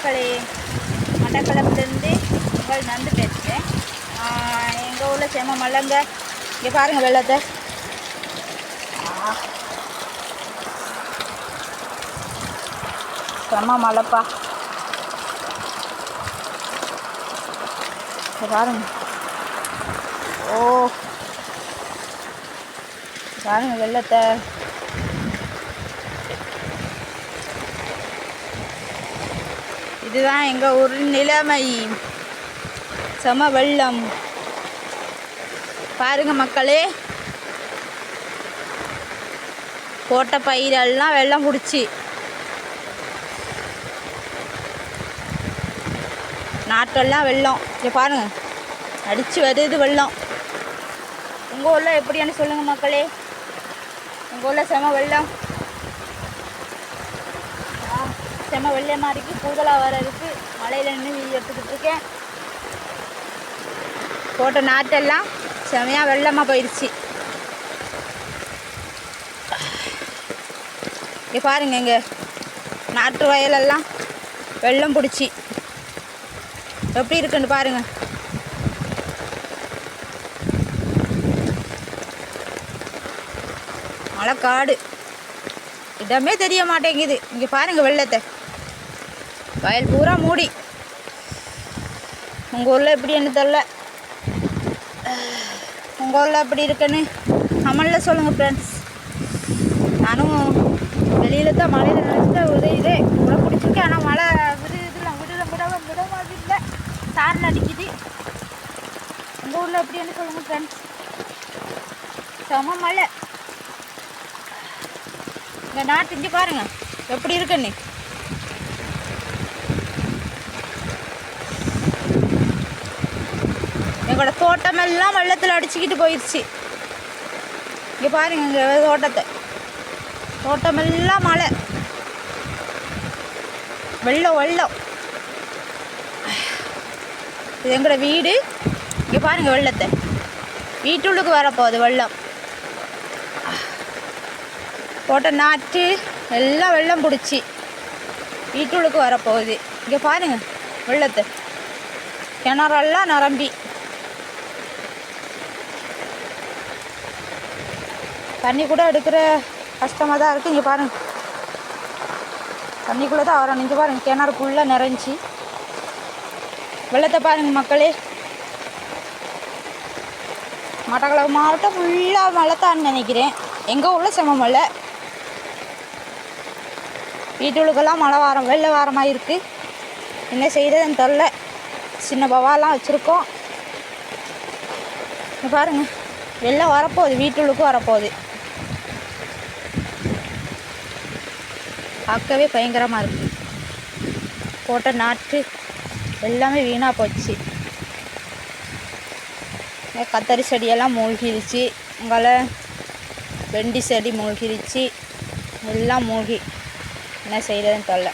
மக்களே மட்டக்களப்புலேருந்து உங்கள் நந்து பேசுகிறேன் எங்கள் ஊரில் சேம மல்லங்க இங்கே பாருங்கள் வெள்ளத்தை. ஆ. செம மலைப்பா இங்கே பாருங்க. ஓ. பாருங்க வெள்ளத்தை. இதுதான் எங்கள் ஊர் நிலைமை. செம வெள்ளம். பாருங்க மக்களே. போட்ட பயிரெல்லாம் வெள்ளம் பிடிச்சி நாட்டெல்லாம் வெள்ளம். இங்கே பாருங்க. அடித்து வருது வெள்ளம். உங்கள் ஊரில் எப்படின்னு சொல்லுங்கள் மக்களே. உங்கள் ஊரில் செம வெள்ளம். செம வெள்ளையமாக இருக்குது கூதலாக வர இருக்குது மழையில் நின்று வீடு எடுத்துக்கிட்டு இருக்கேன். போட்ட நாட்டெல்லாம் செமையாக வெள்ளமாக போயிடுச்சு இங்கே பாருங்க இங்கே நாட்டு வயலெல்லாம் வெள்ளம் பிடிச்சி. எப்படி இருக்குன்னு மழை மழைக்காடு. இடமே தெரிய மாட்டேங்குது. இங்கே பாருங்கள் வெள்ளத்தை. வயல் பூரா மூடி. உங்கள் ஊரில் எப்படி என்ன தெரில. உங்கள் ஊரில் எப்படி இருக்குன்னு கமலில் சொல்லுங்கள் ஃப்ரெண்ட்ஸ் நானும் வெளியில் தான் மழையில் நினச்சிட்டு உதயுது. மழை பிடிச்சிருக்கேன் ஆனால் மழை விடுதில்ல விடுத விட விட மாதிரி இல்லை. சாரல் அடிக்குது. உங்கள் ஊரில் எப்படின்னு சொல்லுங்கள் ஃப்ரெண்ட்ஸ் செம மழை. இந்த நாட்டு இங்கே பாருங்கள் எப்படி இருக்குன்னு. எங்களோட தோட்டமெல்லாம் வெள்ளத்தில் அடிச்சுக்கிட்டு போயிடுச்சு இங்கே பாருங்க இங்கே தோட்டத்தை. தோட்டமெல்லாம் மழை. வெள்ளம் வெள்ளம். இது எங்களோட வீடு. இங்கே பாருங்க வெள்ளத்தை. வீட்டுள்ளுக்கு வரப்போகுது வெள்ளம். போட்ட நாற்று எல்லாம் வெள்ளம் பிடிச்சி. வீட்டுள்ளுக்கு வரப்போகுது. இங்கே பாருங்க வெள்ளத்தை. கிணறெல்லாம் நிரம்பி. தண்ணி கூட எடுக்கிற கஷ்டமாக தான் இருக்குது இங்கே பாருங்க. தண்ணிக்குள்ளே தான் வரணும் இங்கே பாருங்கள் கிணறு ஃபுல்லாக நிறைஞ்சி. வெள்ளத்தை பாருங்க மக்களே. மட்டக்களவு மாவட்டம் ஃபுல்லாக மழை தான் நினைக்கிறேன். எங்கள் ஊரில் செம மழை. வீட்டுகளுக்கெல்லாம் மழை வாரம் வெள்ளை வாரமாக இருக்குது என்ன செய்கிறதுன்னு தெரில சின்ன பவாலாம் வச்சுருக்கோம். பாருங்கள் பாருங்க வரப்போகுது வீட்டுகளுக்கும் வரப்போகுது. பார்க்கவே பயங்கரமாக இருக்குது போட்ட நாற்று எல்லாமே வீணாக போச்சு. கத்தரி செடியெல்லாம் மூழ்கிருச்சு. உங்களை வெண்டி செடி மூழ்கிருச்சு. எல்லாம் மூழ்கி என்ன செய்கிறதுன்னு தெரில.